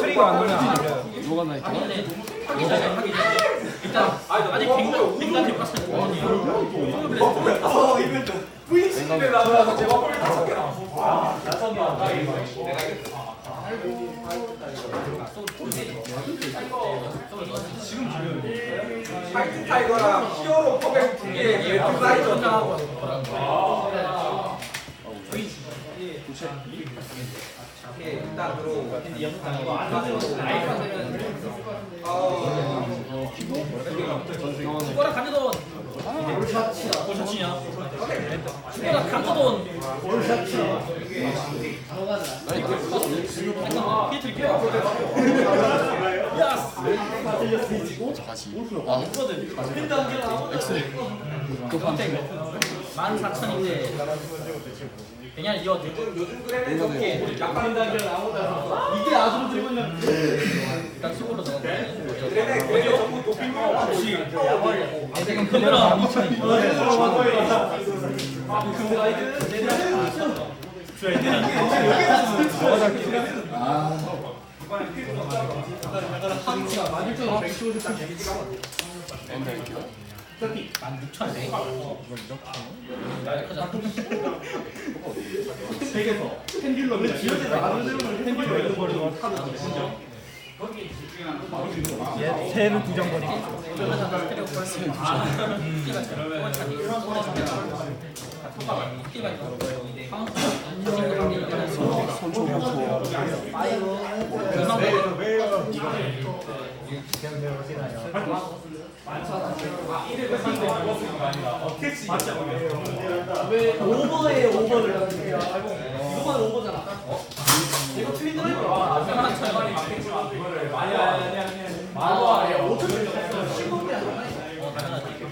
트리가 안 되면 안 들려요. 뭐가 나 있다? 일단 아직 100만 100만 대 봤을 화이 트 타이거랑 히어로 퍼펙트 두개 웨트 사이즈 일단 들어오고 축구랑 강제돈. 골샷이냐 축구랑 강제돈. 잠깐만 피해 드릴게요 야스 다시. 아, 엑셀. 14,000인데 그냥 이거 이게 아주 들고 있는 일단 수고로 넣어 그 래 그게 전부 도핑 없이 그거랑 2,000인 엔더 할게요. 16,000네 새는 두장 버리고. 오버에 오버를 이거만 오버잖아 이거 트윈 드라이버 아니 아니 아니 아니 만화 아니야 5천 원 15분이 아니야 이거는 사도 두개 5천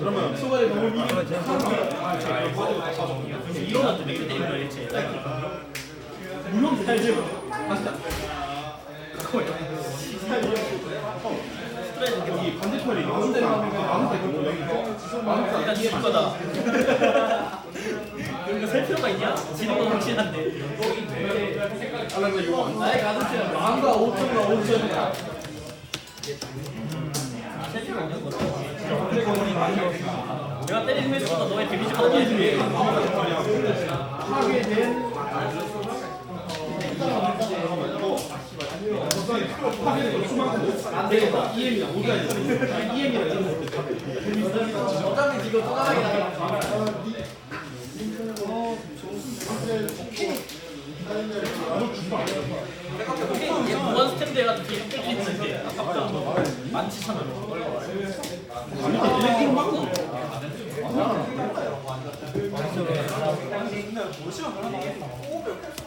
그러면 수발이 너무 미리 이거는 몇개 때리는 거야 대체 물론 살죠 여기 반대편에 가운데로 가면 가운데 일단 죽을 거다 이거 살 필요가 있냐? 지는 건 확실한데 나의 가슴치는 만과 5천과 5천이야 살 필요가 없는 거다 내가 때리는 횟수보다 너의 데미지가 더 많이 들게 하게 된 이게 무한 스탠드 해가지고 계속 뺏기는 건데 아깝다 17,000원 그걸 원하는 것 같으면 나 쳐줄게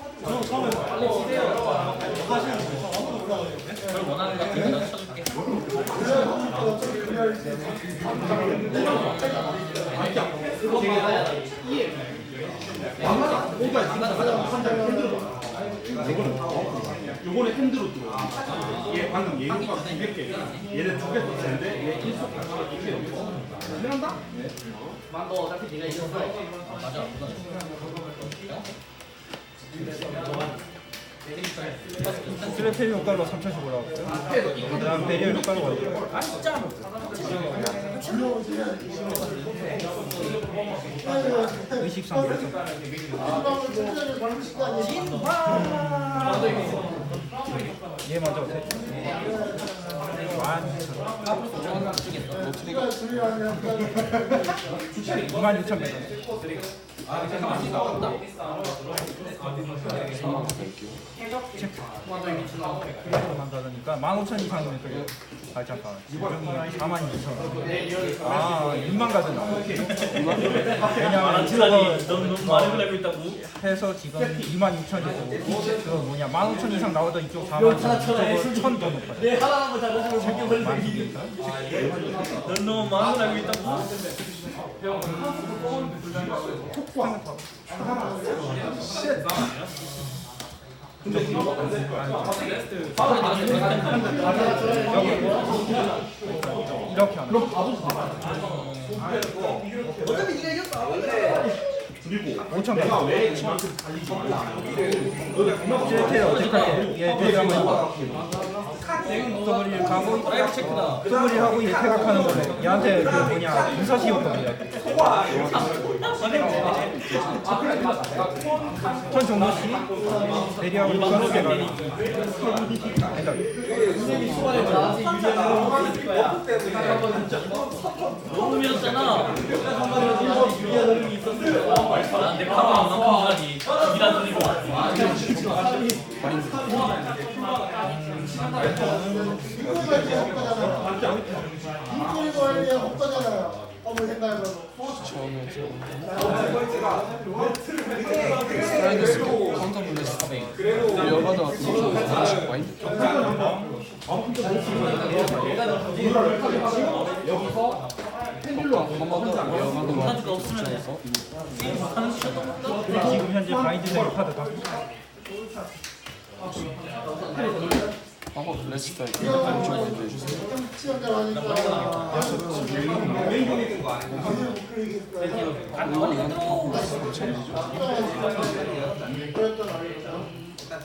요거는 핸드로 들어. 얘 방금 얘 효과 200개. 얘는 두개 썼는데 얘 1속 2개 넘어. 이런다? 만도 어차피 네가 이겼어 맞아 스레텔 효과로 3천씩 올라갔고요. 그다음 배리어 효과로 가고요. 아 진짜 의식상 그래서. 얘 먼저 오세요. 만 2만 6천 배. 3만 갈게요. 체크. 만 받으니까 15,000 이상이면 또 발장 가. 지금이 42,000원. 아, 2만 가든 왜냐면 저거 너무 너무 많이 걸리고 있다고. 해서 지금 26,000이고 그 뭐냐 15,000 이상 나오던 이쪽 4만 1,000더 높아요. 내 하나만 잘해주면 저기 걸리고 많습니까? 넌 너무 많이 걸리고 있다고. 이렇게 하는 거. 그리고 5천 내가 가. 왜 저한테 달리지 말라 실제 어떻게 할게? 얘 대장은 더블일 가고 드라이브 체크다. 더블일 하고 얘 퇴각하는 거네. 얘한테 그 뭐냐 무사시효법이야. 천 종로 씨 대리하고 육각수 대가. 너무 밀었잖아. 나내 카메라 만큼까지 기라 돌리고. 인기를 거에 대한 없잖아요. 한번 생각해봐도. 처음에 스라이드 카운터 블레스 열받아 와인드 한번더 열받아 카드가 없으면 하는 거 지금 현재 바인드 된 카드 다. 한번 블레스 스타일 좀 해주세요 치열잘 하니까.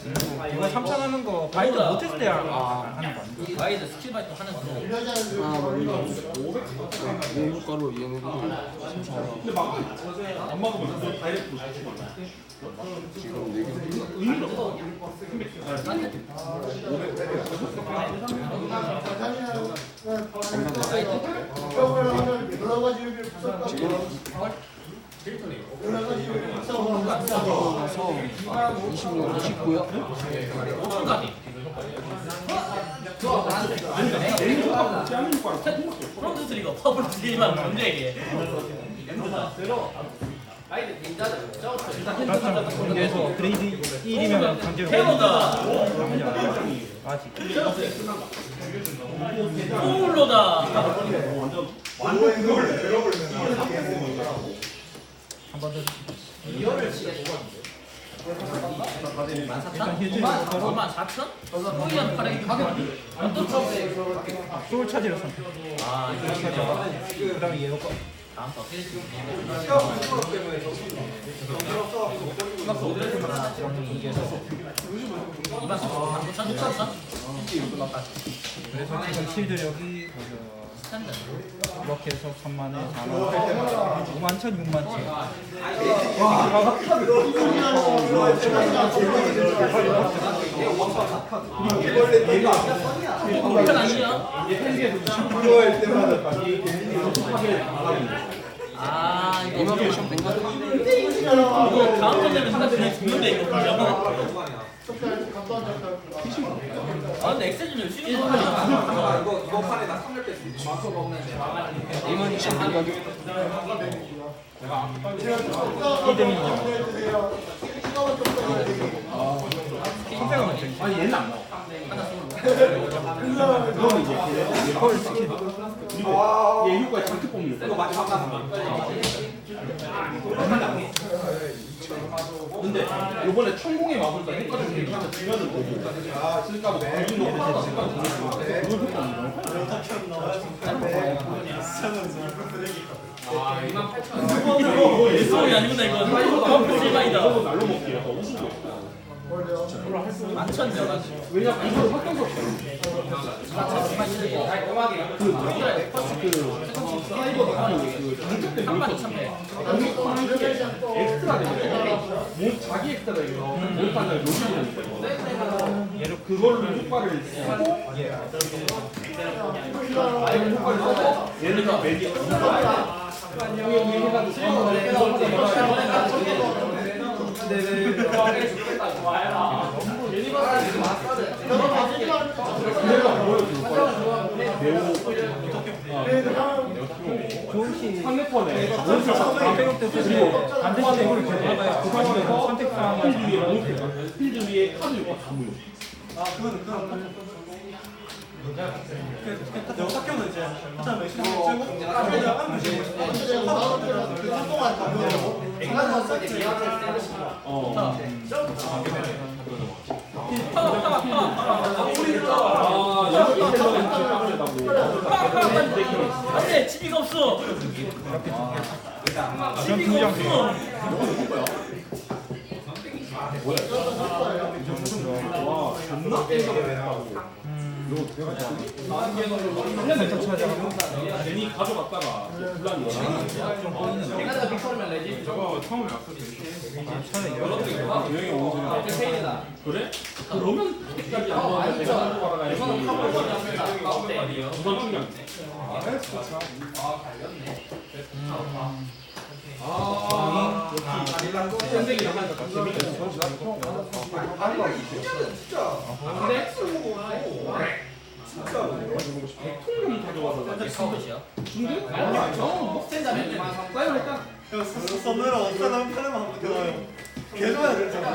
이거 3천 하는 거 바인드 못했을 때 아, 하는 거 아니야? 가이드 스킬 바이트 하는 거. 아 다이렉트로 주시면 지금 가지 의 미를 붙였다. 여러 가지 의미를 붙여서 가서 20년 29요? 5천까지. 프론트 트리거 퍼블 트리만 문제게. 그렇죠. 경기에서 그레이드 1이면 강제로 테러다. 아직 소울로다. 한번 더. 14,000? 24,000? 호이안 파레 가격 어떤 거? 소울 차지를 선택. 아, 이거 그 다음에 얘가 거. 다음 거 어떻게 될지 이겨서 24,000? 24,000? 그래서 지금 실드력이 스탠다드. 이렇게 해서 3만에 4만 8천 5만 천 6만 천 아니야? 아, 이거 다음 번 되면 진짜 그냥 죽는데 이거. 아 근데 엑셀 좀 열심히 해서 하냐. 이마니션 땡가 선택은 먼저 아니 얘는 안 나와 그거는 이제 얘펄 스킬 그리고 얘 효과에 장트 뽑는 거 많이 근데 요번에 천공의 마술사 효과 좀 괜찮아 주면은 보고 아. 쓸까 보다 기준 높아서 쓸까 보다 그걸 효과 없는 거 이거 예술이 아니구나 이거. 컴퓨터 실망이다. 이거 날로 한만 이천 명. 엑스트라 되면 뭐 자기 엑스트라 이거 못하는 얘를 그걸로 효과를 쓰고 다 매기 해 가지고 상대편에 백업 때 사실 반드시 이거를 들어가야 그 상황에서 선택 상황을 필드 위에 카드 요가 다 모여. 어. 아, 여기 텔러가 빡세다고. 안 돼 지비가 없어. 전 두장 없어. 와, 존나 했 다고. 센터 찾아가고 괜히 가져갔다가 분란이 저거 처음에 왔을 때 아, 여행이 오는 그래? 그러면 끝까지 안 나오면 내가 가지고 가라가야지 부산 중량 선생이 약간 대통령이 가져와서 나 몇이야? 썸네일 없애는 편에만 한번 들어요. 계속해야 되잖아.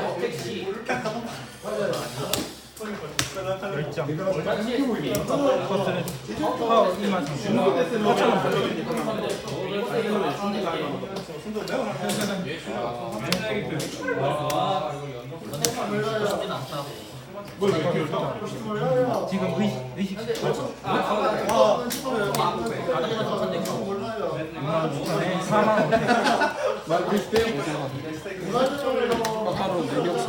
열장 커스는 파워 2만 3천 8천 원 지금 의식 의식 6만 6천에 4만 5천 따로 내격사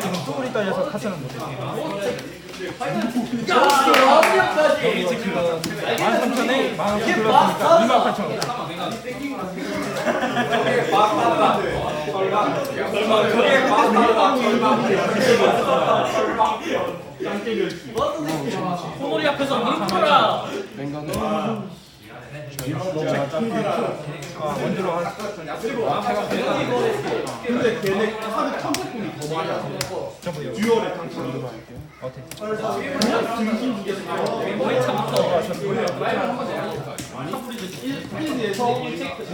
지금 쪼그리 따져서 4천 원 못해 야! 지금 13,000에 15,000 들었으니까 28,000원 코모리 앞에서 뭉쳐라. 맹간을 아, 원주로 한 근데 걔네 카드 탐색분이 더 많이 안 돼. 듀얼에 당첨 어때? 머리 참았어. 필드에서